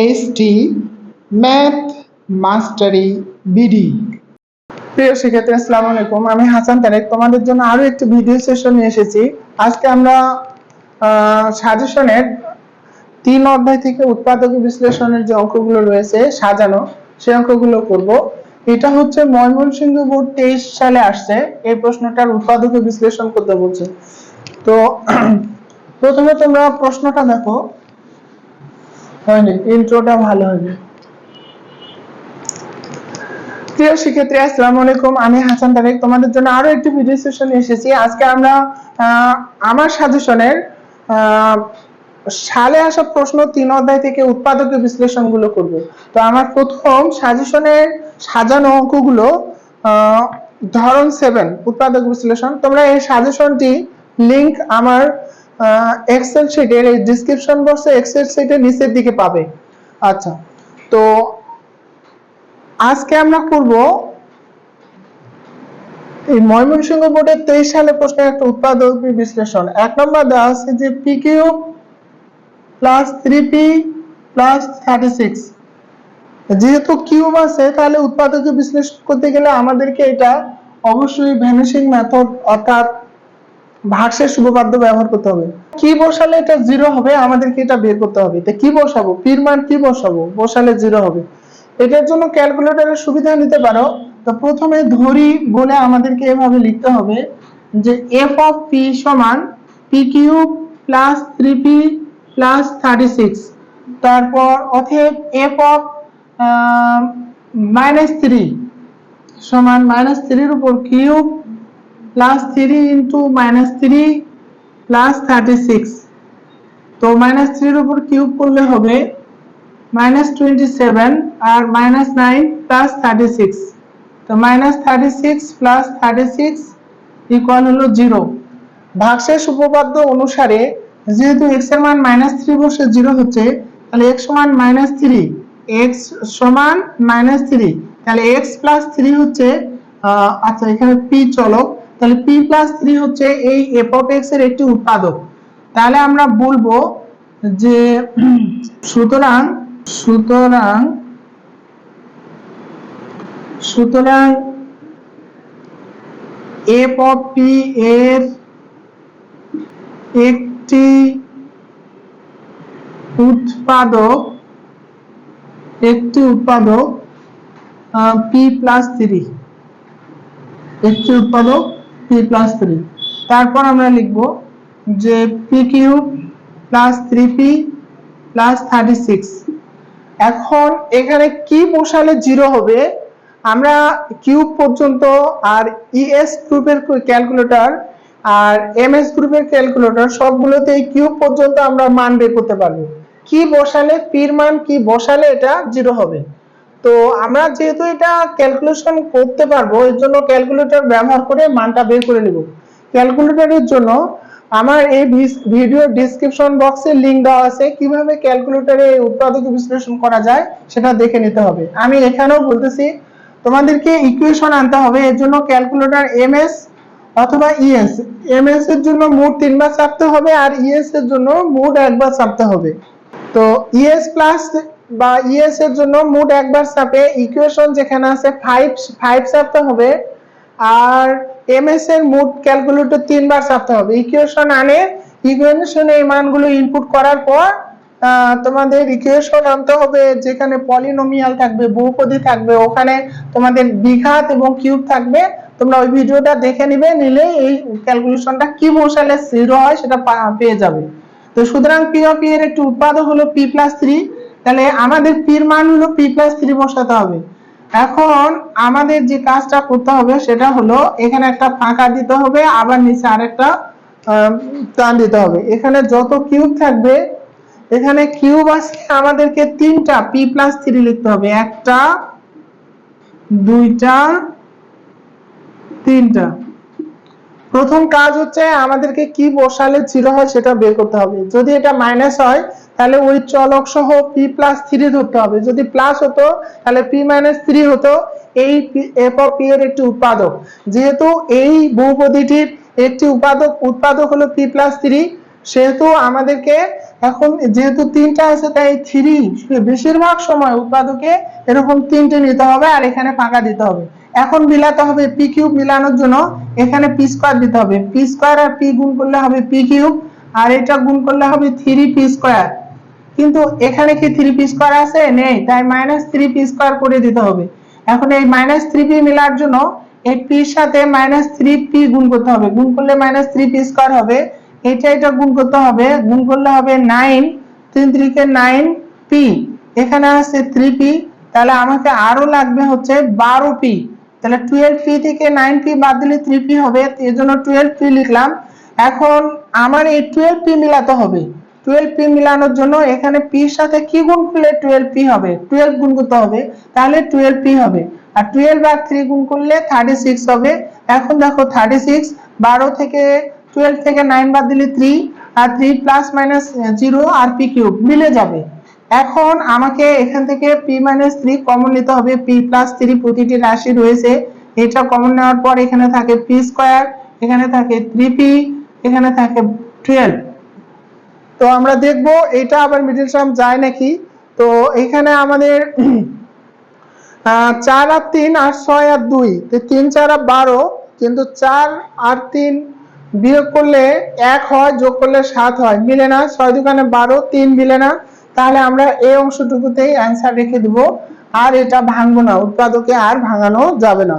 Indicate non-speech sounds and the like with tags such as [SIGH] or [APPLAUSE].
S T math mastery BD প্রিয় শিক্ষার্থী, আসসালামু আলাইকুম। আমি হাসান তারেক। তোমাদের জন্য আরও একটি ভিডিও সেশন নিয়ে এসেছি। আজকে আমরা সাজেশনের তিন অধ্যায় থেকে উৎপাদক বিশ্লেষণের যে অঙ্কগুলো রয়েছে, সাজানো, সেই অঙ্কগুলো করব। এটা হচ্ছে ময়মনসিংহ বোর্ড তেইশ সালে আসছে। এই প্রশ্নটার উৎপাদক বিশ্লেষণ করতে বলছে। তো, [CLEARS THROAT] প্রথমে তোমরা প্রশ্নটা দেখো। হয়নি ইন্ট্রোটা ভালো হয়নি। প্রিয় শিক্ষার্থী আলাইকুম। আমি হাসান তারেক। তোমাদের জন্য আরও একটি ভিডিও সেশন এসেছি। আজকে আমরা আমার সাজেশনের সালে আসা প্রশ্ন তিন অধ্যায় থেকে উৎপাদকের বিশ্লেষণগুলো করব। তো আমার প্রথম সাজেশনের সাজানো অঙ্কগুলো ধরন সেভেন উৎপাদক বিশ্লেষণ। তোমরা এই সাজেশনটি লিংক আমার এক্সেল শিটের এই ডিসক্রিপশন বক্সে এক্সেল শিটের নিচের দিকে পাবে। আচ্ছা তো আজকে আমরা করব এই ময়মনসিংহ বোর্ডের তেইশ সালে প্রশ্নের একটা উৎপাদক বিশ্লেষণ। এক নম্বর দেওয়া আছে যে P Q plus three P plus thirty six যেহেতু কিউব আছে, তাহলে উৎপাদক বিশ্লেষণ করতে গেলে আমাদেরকে এটা অবশ্যই ভ্যানিশিং মেথড অর্থাৎ ভাগশেষ উপপাদ্য ব্যবহার করতে হবে। কি বসালে এটা জিরো হবে? আমাদেরকে এটা বের করতে হবে। তো কি বসাবো? পির মান কি বসাবো? বসালে জিরো হবে। এটার জন্য ক্যালকুলেটরের সুবিধা নিতে পারো। তো প্রথমে ধরি বলে আমাদেরকে এভাবে লিখতে হবে যে এফ অফ পি সমান P cube plus three P plus thirty six তারপর অথব এফ অফ মাইনাস থ্রি সমান মাইনাস থ্রির উপর cube plus three into minus three plus thirty six তো মাইনাস থ্রির উপর কিউব করলে হবে মাইনাস টোয়েন্টি সেভেন আর minus nine plus thirty six তো minus thirty six plus thirty six equal হলো জিরো ভাগশেষ উপপাদ্য অনুসারে যেহেতু এক্সের মান মাইনাস থ্রি বসে জিরো হচ্ছে, তাহলে এক্স সমান মাইনাস থ্রি এক্স সমান মাইনাস থ্রি তাহলে এক্স প্লাস থ্রি হচ্ছে আচ্ছা এখানে পি চলক তাহলে পি প্লাস থ্রি হচ্ছে এই এফ অফ এক্সের একটি উৎপাদক। তাহলে আমরা বলব যে সুতরাং সুতরাং সুতরাং এফ অফ পি এর একটি উৎপাদক একটি উৎপাদক পি প্লাস থ্রি একটি উৎপাদক প্লাস থ্রি তারপর আমরা লিখব যে P cube plus three P plus thirty six এখন এখানে কি বসালে জিরো হবে? আমরা কিউব পর্যন্ত আর ইএস গ্রুপের ক্যালকুলেটর আর এমএস গ্রুপের ক্যালকুলেটর সবগুলোতে কিউব পর্যন্ত আমরা মান বের করতে পারব। কি বসালে পির মান কি বসালে এটা জিরো হবে? তো আমরা যেহেতু এটা ক্যালকুলেশন করতে পারব, এর জন্য ক্যালকুলেটর ব্যবহার করে মানটা বের করে নেব। ক্যালকুলেটরের জন্য আমার এই ভিডিও ডিসক্রিপশন বক্সে লিংক দেওয়া আছে, কীভাবে ক্যালকুলেটরে উৎপাদক বিশ্লেষণ করা যায় সেটা দেখে নিতে হবে। আমি এখানেও বলতেছি, তোমাদেরকে ইকুয়েশন আনতে হবে, এর জন্য ক্যালকুলেটর এমএস অথবা ইএস এমএস এর জন্য মোট তিনবার চাপতে হবে আর ইএস এর জন্য মোট একবার চাপতে হবে। তো ইএস প্লাস বা ইএস এর জন্য মোট একবার চাপে ইকুয়েশন যেখানে আছে ফাইভ ফাইভ চাপতে হবে আর এমএস এর মোট ক্যালকুলেটর তিনবার চাপতে হবে। ইকুয়েশন আনে ইকুয়েশনে এই মানগুলো ইনপুট করার পর তোমাদের ইকুয়েশন আনতে হবে যেখানে পলিনোমিয়াল থাকবে, বহুপদী থাকবে, ওখানে তোমাদের বিঘাত এবং কিউব থাকবে। তোমরা ওই ভিডিওটা দেখে নিবে নিলে এই ক্যালকুলেশনটা কি বসালে জিরো হয় সেটা পেয়ে যাবে। তো সুতরাং পি অফ এর একটি উৎপাদক হলো পি প্লাস থ্রি তাহলে আমাদের পির মান হলো পি প্লাস থ্রি বসাতে হবে। এখন আমাদের যে কাজটা করতে হবে সেটা হলো এখানে একটা ফাঁকা দিতে হবে, আবার নিচে আরেকটা টান দিতে হবে। এখানে যত কিউব থাকবে, এখানে কিউব আছে আমাদেরকে তিনটা পি প্লাস থ্রি লিখতে হবে। একটা, দুইটা, তিনটা। প্রথম কাজ হচ্ছে আমাদেরকে কি বসালে জিরো হয় সেটা বের করতে হবে। যদি এটা মাইনাস হয় তাহলে ওই চলক সহ পি প্লাস থ্রি ধরতে হবে। যদি প্লাস হতো, তাহলে পি মাইনাস থ্রি হতো। এই এফ পি এর একটি উৎপাদক। যেহেতু এই বহুপদীটির একটি উৎপাদক উৎপাদক হলো পি প্লাস থ্রি সেহেতু আমাদেরকে এখন যেহেতু তিনটা আছে, তাই থ্রি বেশিরভাগ সময় উৎপাদকে এরকম তিনটে নিতে হবে আর এখানে ফাঁকা দিতে হবে। এখন মিলাতে হবে পি কিউব মিলানোর জন্য এখানে পি স্কোয়ার দিতে হবে। পি স্কোয়ার আর পি গুণ করলে হবে পি কিউব আর এটা গুণ করলে হবে থ্রি পি স্কোয়ার কিন্তু এখানে কি থ্রি পি স্কোয়ার আছে? নেই। তাই মাইনাস থ্রি পি স্কোয়ার করে দিতে হবে। এখন এই মাইনাস থ্রি পি মেলার জন্য এই পির সাথে মাইনাস থ্রি পি গুণ করতে হবে। গুণ করলে মাইনাস থ্রি পি স্কোয়ার হবে। এটা এটা গুণ করতে হবে। গুণ করলে হবে নাইন তিন ত্রিকে নাইন পি এখানে আছে থ্রি পি তাহলে আমাকে আরও লাগবে হচ্ছে বারো পি তাহলে টুয়েলভ পি থেকে নাইন পি বাদ দিলে থ্রি পি হবে। এর জন্য টুয়েলভ পি লিখলাম। এখন আমার এই টুয়েলভ পি মিলাতে হবে। টুয়েলভ পি মিলানোর জন্য এখানে পির সাথে কি গুণ করলে টুয়েলভ পি হবে? টুয়েলভ গুণ করতে হবে, তাহলে টুয়েলভ পি হবে। আর টুয়েলভ আর থ্রি গুণ করলে থার্টি সিক্স হবে। এখন দেখো থার্টি সিক্স বারো থেকে টুয়েলভ থেকে নাইন বাদ দিলে থ্রি আর থ্রি প্লাস মাইনাস জিরো আর পি কিউব মিলে যাবে। এখন আমাকে এখান থেকে পি মাইনাস থ্রি কমন নিতে হবে। পি প্লাস থ্রি প্রতিটি রাশি রয়েছে। এটা কমন নেওয়ার পর এখানে থাকে পি স্কোয়ার এখানে থাকে থ্রি পি এখানে থাকে টুয়েলভ তো আমরা দেখব এটা আবার মিডল টার্ম যায় নাকি। তো এখানে আমাদের [CLEARS THROAT] চার আর তিন আর ছয় আর দুই। তিন, চার আর বারো, কিন্তু চার আর তিন বিয়োগ করলে এক হয়, যোগ করলে সাত হয়। মিলে না, ছয় দোকানে বারো, তিন মিলে না। তাহলে আমরা এই অংশটুকুতেই অ্যান্সার রেখে দিব। আর এটা ভাঙবো না, উৎপাদকে আর ভাঙানো যাবে না।